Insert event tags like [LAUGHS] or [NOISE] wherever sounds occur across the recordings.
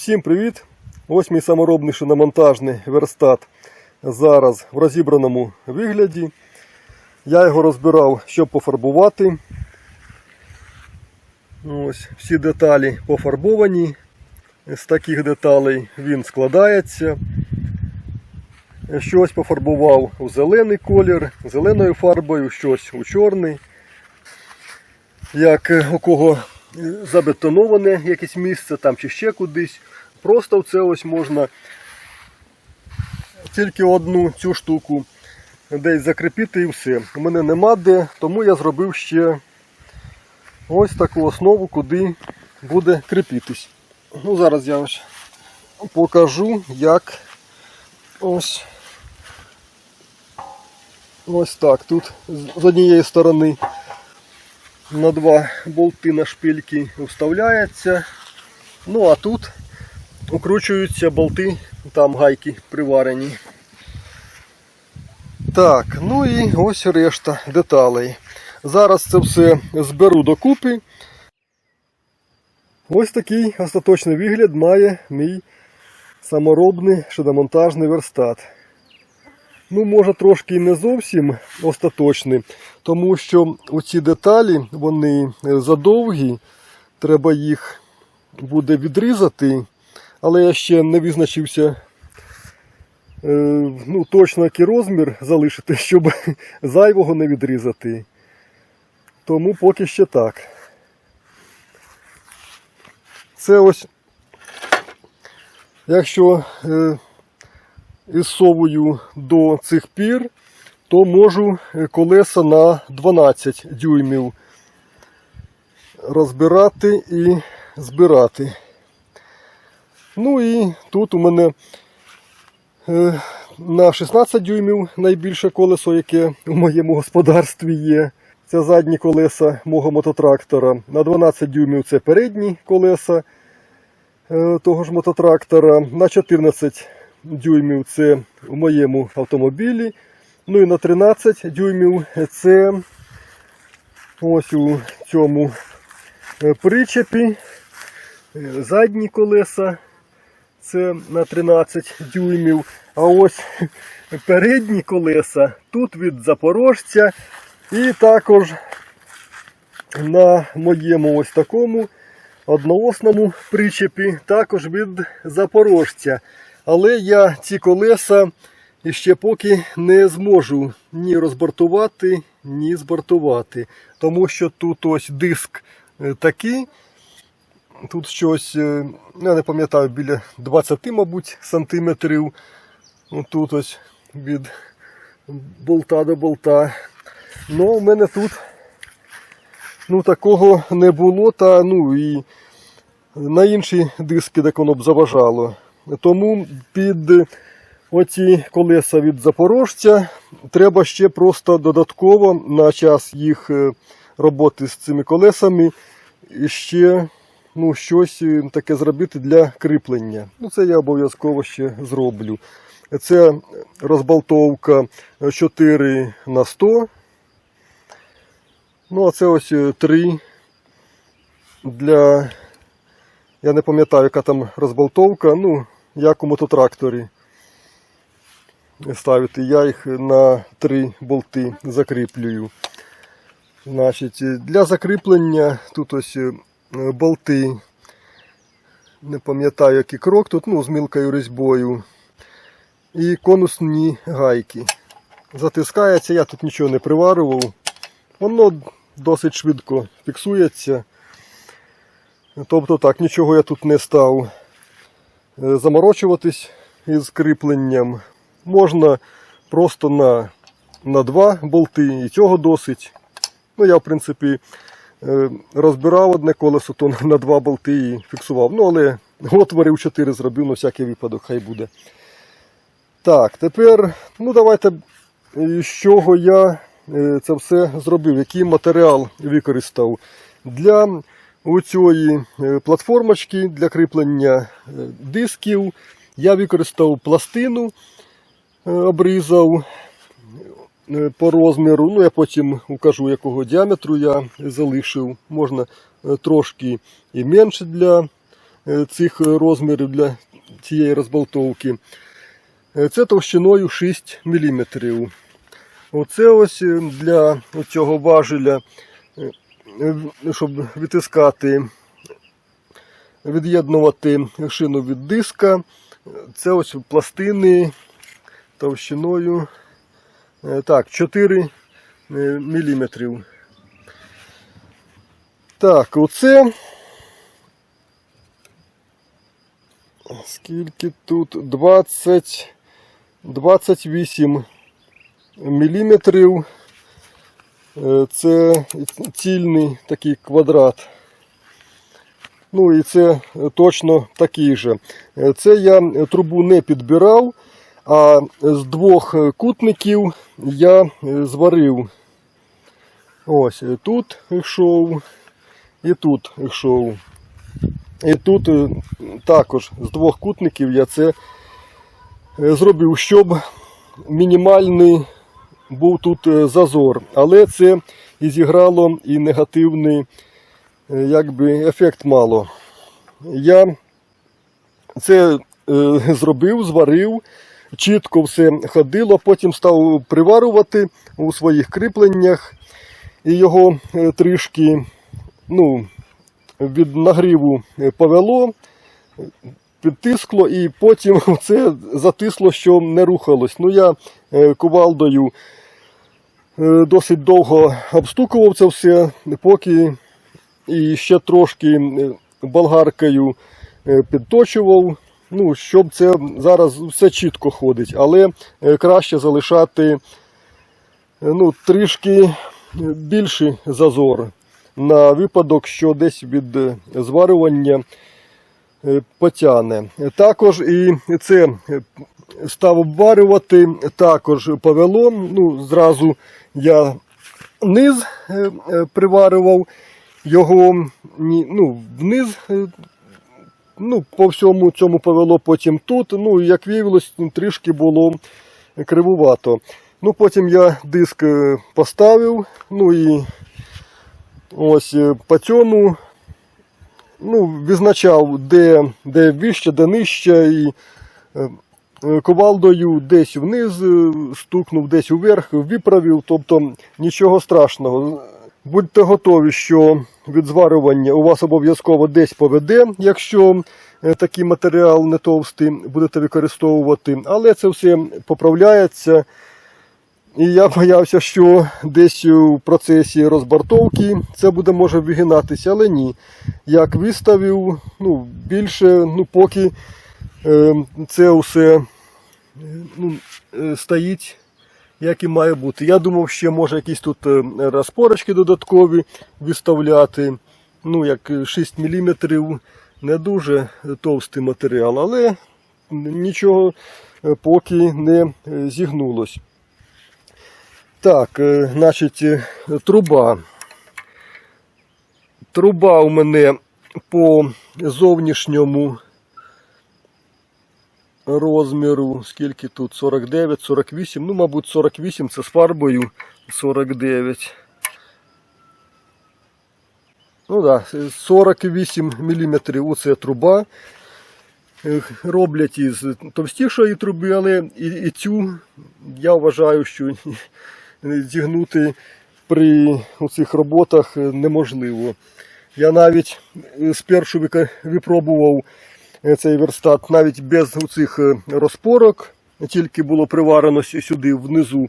Всім привіт! Ось мій саморобний шиномонтажний верстат зараз в розібраному вигляді. Я його розбирав, щоб пофарбувати. Ось всі деталі пофарбовані. З таких деталей він складається. Щось пофарбував у зелений колір, зеленою фарбою, щось у чорний. Як у кого забетоноване якесь місце там чи ще кудись. Просто в це ось можна тільки одну цю штуку десь закріпити і все. У мене нема де, тому я зробив ще ось таку основу, куди буде кріпитись. Ну, зараз я ось покажу, як ось ось так. Тут з однієї сторони на два болти на шпильки вставляється. Ну а тут укручуються болти, там гайки приварені. Так, ну і ось решта деталей. Зараз це все зберу докупи. Ось такий остаточний вигляд має мій саморобний шиномонтажний верстат. Ну, може, трошки і не зовсім остаточний, тому що оці деталі вони задовгі, треба їх буде відрізати, але я ще не визначився е, ну, точно який розмір залишити, [LAUGHS] щоб зайвого не відрізати. Тому поки ще так. Це ось, якщо е, із совою до цих пір, то можу е, колеса на 12 дюймів розбирати і збирати. Ну і тут у мене е, на 16 дюймів найбільше колесо, яке у моєму господарстві є. Це задні колеса мого мототрактора. На 12 дюймів це передні колеса е, того ж мототрактора. На 14 дюймів це у моєму автомобілі. Ну і на 13 дюймів це ось у цьому е, причепі. Е, Задні колеса це на 13 дюймів. А ось [LAUGHS] передні колеса тут від запорожця. І також на моєму ось такому одноосному причепі також від запорожця. Але я ці колеса ще поки не зможу ні розбортувати, ні збортувати. Тому що тут ось диск е, такий. Тут щось, е, я не пам'ятаю, біля 20, мабуть, сантиметрів. Тут ось від болта до болта. Ну, у мене тут ну, такого не було, та ну і на інші диски так воно б заважало. Тому під оці колеса від запорожця треба ще просто додатково на час їх е, роботи з цими колесами ще ну, щось е, таке зробити для кріплення. Ну, це я обов'язково ще зроблю. Це розбалтовка 4 на 100. Ну, а це ось 3 для. Я не пам'ятаю, яка там розбалтовка, ну, як у мототракторі ставити. Я їх на 3 болти закріплюю. Значить, для закріплення тут ось е, болти. Не пам'ятаю, який крок тут, ну, з мілкою різьбою. І конусні гайки. Затискається, я тут нічого не приварював. Воно досить швидко фіксується. Тобто так, нічого я тут не став заморочуватись із кріпленням. Можна просто на на два болти і цього досить. Ну, я, в принципі, е, розбирав одне колесо, то на два болти і фіксував. Ну, але отворів 4 зробив на всякий випадок, хай буде. Так, тепер, ну давайте, з чого я е, це все зробив, який матеріал використав. Для цієї платформочки для кріплення е, дисків я використав пластину, е, обрізав е, по розміру. Ну, я потім укажу, якого діаметру я залишив. Можна е, трошки і менше для е, цих розмірів для цієї розболтовки. Е, Це товщиною 6 мм. Оце ось е, для цього важеля, е, е, щоб витискати, від'єднувати шину від диска. Це ось пластини товщиною е, так, 4 мм. Так, оце. Скільки тут? 20, 28 міліметрів. Е, Це цільний такий квадрат. Ну і це точно такий же. Е, Це я трубу не підбирав, а з двох кутників я е, зварив. Ось тут йшов і тут йшов. І тут також з двох кутників я це зробив, щоб мінімальний був тут е, зазор. Але це і зіграло і негативний е, якби, ефект мало. Я це е, зробив, зварив, чітко все ходило, потім став приварювати у своїх кріпленнях і його трішки ну, від нагріву повело, підтискло, і потім [LAUGHS] це затисло, що не рухалось. Ну, я кувалдою досить довго обстукував це все, поки і ще трошки е, болгаркою е, підточував. Ну, щоб це зараз все чітко ходить, але е, краще залишати е, ну, трішки більший зазор на випадок, що десь від е, зварювання е, потягне. Також і це е, став обварювати, також повело. Ну, зразу я низ е, е, приварював його ну, вниз. е, Ну, по всьому цьому повело потім тут. Ну, як виявилось, трішки було кривувато. Ну, потім я диск поставив, ну і ось по цьому ну, відзначав, де, де вище, де нижче, і ковалдою десь вниз е, стукнув, десь уверх, виправив, тобто нічого страшного. Будьте готові, що від зварювання у вас обов'язково десь поведе, якщо е, такий матеріал не товстий будете використовувати, але це все поправляється. І я боявся, що десь у процесі розбортовки це буде може вигинатися, але ні. Як виставив, ну, більше, ну, поки е, це все е, ну, е, стоїть, як і має бути. Я думав, ще може якісь тут е, розпорочки додаткові виставляти. Ну, як 6 мм, не дуже товстий матеріал, але нічого е, поки не е, зігнулось. Так, е, значить, е, труба. Труба у мене по зовнішньому розміру, скільки тут? 49, 48, ну, мабуть, 48 це з фарбою 49. Ну да, 48 мм оце труба. Е, Роблять із товстішої труби, але і, і цю я вважаю, що [LAUGHS] зігнути при цих роботах неможливо. Я навіть е, спершу випробував цей верстат навіть без цих розпорок, тільки було приварено сюди внизу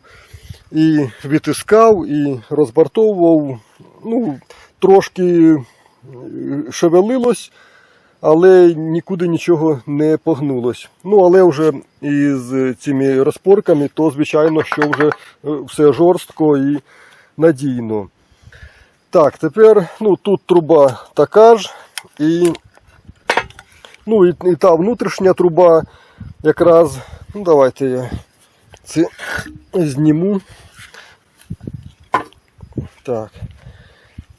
і витискав, і розбартовував. Ну, трошки е, шевелилось, але нікуди нічого не погнулось. Ну, але вже із цими розпорками, то звичайно, що вже е, все жорстко і надійно. Так, тепер ну, тут труба така ж. І, ну, і, і та внутрішня труба якраз. Ну, давайте я це зніму. Так.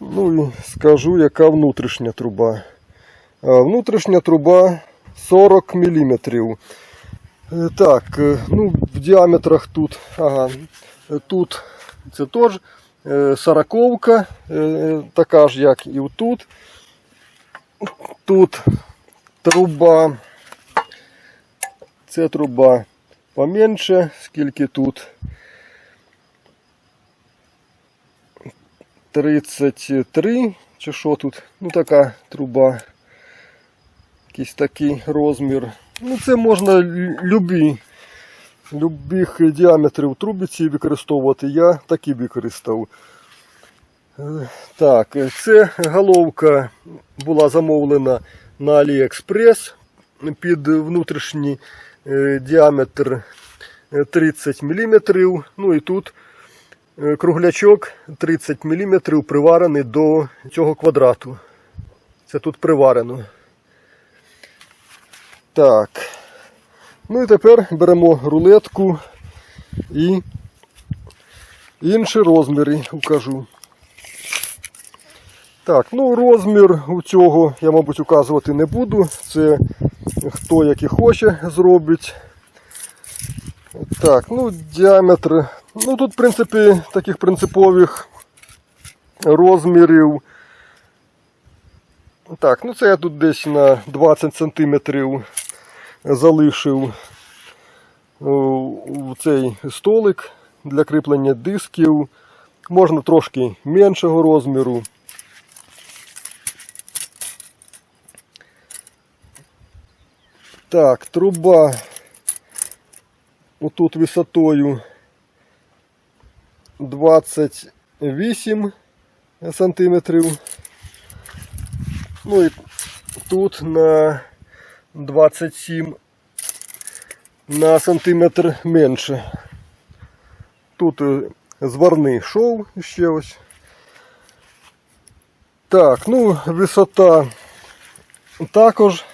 Ну і скажу, яка внутрішня труба. Внутрішня труба 40 мм. Так, е, ну, в діаметрах тут, ага, е, тут це теж е, сороковка, е, така ж, як і тут. Тут труба. Це труба поменше, скільки тут. 33, чи що тут? Ну така труба. Якийсь такий розмір. Ну це можна любі, любих діаметрів трубиці використовувати. Я такі використав. Е, Так, це головка була замовлена на AliExpress під внутрішній е, діаметр е, 30 мм. Ну і тут е, круглячок 30 мм приварений до цього квадрату. Це тут приварено. Так. Ну і тепер беремо рулетку і інші розміри укажу. Так, ну розмір у цього я, мабуть, указувати не буду. Це хто як і хоче зробить. Так, ну діаметр. Ну тут, в принципі, таких принципових розмірів. Так, ну це я тут десь на 20 см залишив у цей столик для кріплення дисків. Можна трошки меншого розміру. Так, труба отут висотою 28 сантиметрів. Ну і тут на 27 на сантиметр менше. Тут е, зварний шов ще ось. Так, ну, висота також,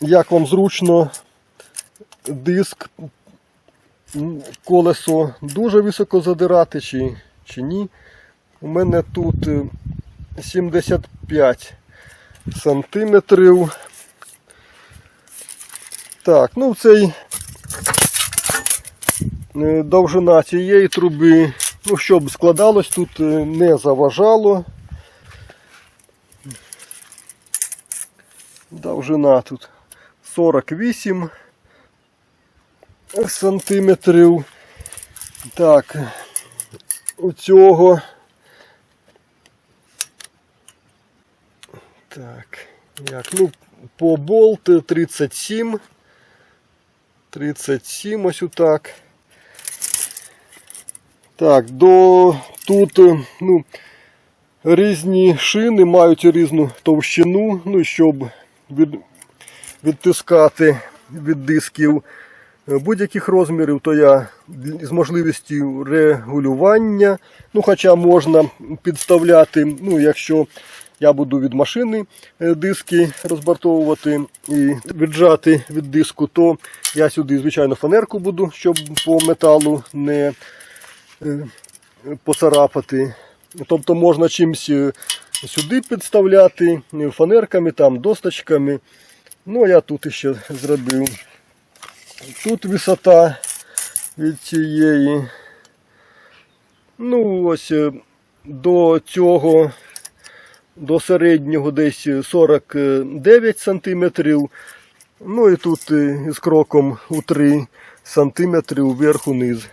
як вам зручно, диск, колесо дуже високо задирати чи, чи ні. У мене тут е, 75 сантиметрів. Так, ну цей е, довжина цієї труби, ну, щоб складалось тут, е, не заважало. Довжина тут 48 сантиметрів. Так, у цього. Так, як, ну, по болт 37. 37 ось отак. Так, до тут ну, різні шини мають різну товщину, ну, щоб від, відтискати від дисків е, будь-яких розмірів, то я з можливістю регулювання. Ну, хоча можна підставляти, ну, якщо я буду від машини е, диски розбартовувати і віджати від диску, то я сюди, звичайно, фанерку буду, щоб по металу не е, поцарапати. Тобто можна чимось сюди підставляти, фанерками, там, досточками. Ну, я тут ще зробив. Тут висота від цієї. Ну, ось е, до цього, до середнього десь 49 сантиметрів. Ну і тут е, з кроком у 3 сантиметри вверх-униз.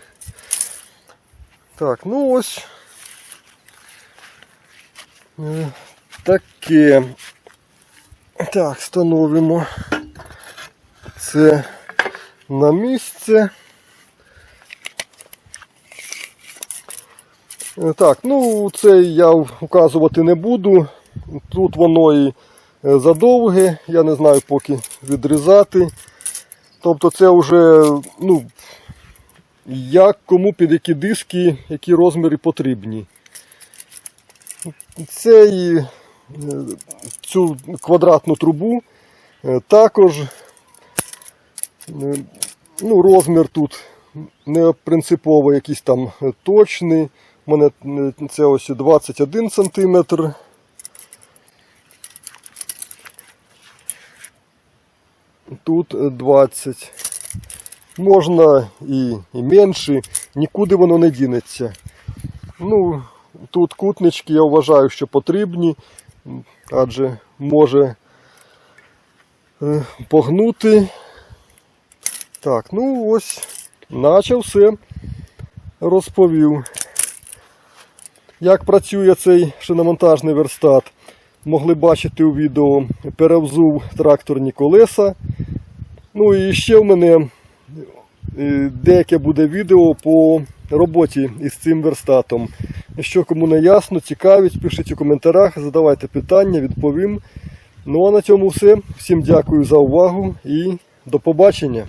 Так, ну ось. Е, Таке. Так, встановимо це на місце. Е, Так, ну це я вказувати не буду. Тут воно і е, задовге, я не знаю поки відрізати. Тобто це вже, ну, як кому під які диски, які розміри потрібні. Цей, цю квадратну трубу е, також е, ну, розмір тут не принципово якийсь там точний. У мене е, це ось 21 сантиметр. Тут е, 20. Можна і, і менше, нікуди воно не дінеться. Ну, тут кутнички я вважаю, що потрібні, адже може е, погнути. Так, ну ось, наче все розповів. Як працює цей шиномонтажний верстат, могли бачити у відео, перевзув тракторні колеса. Ну і ще в мене е, деяке буде відео по роботі із цим верстатом. Якщо кому не ясно, цікавить, пишіть у коментарях, задавайте питання, відповім. Ну а на цьому все. Всім дякую за увагу і до побачення.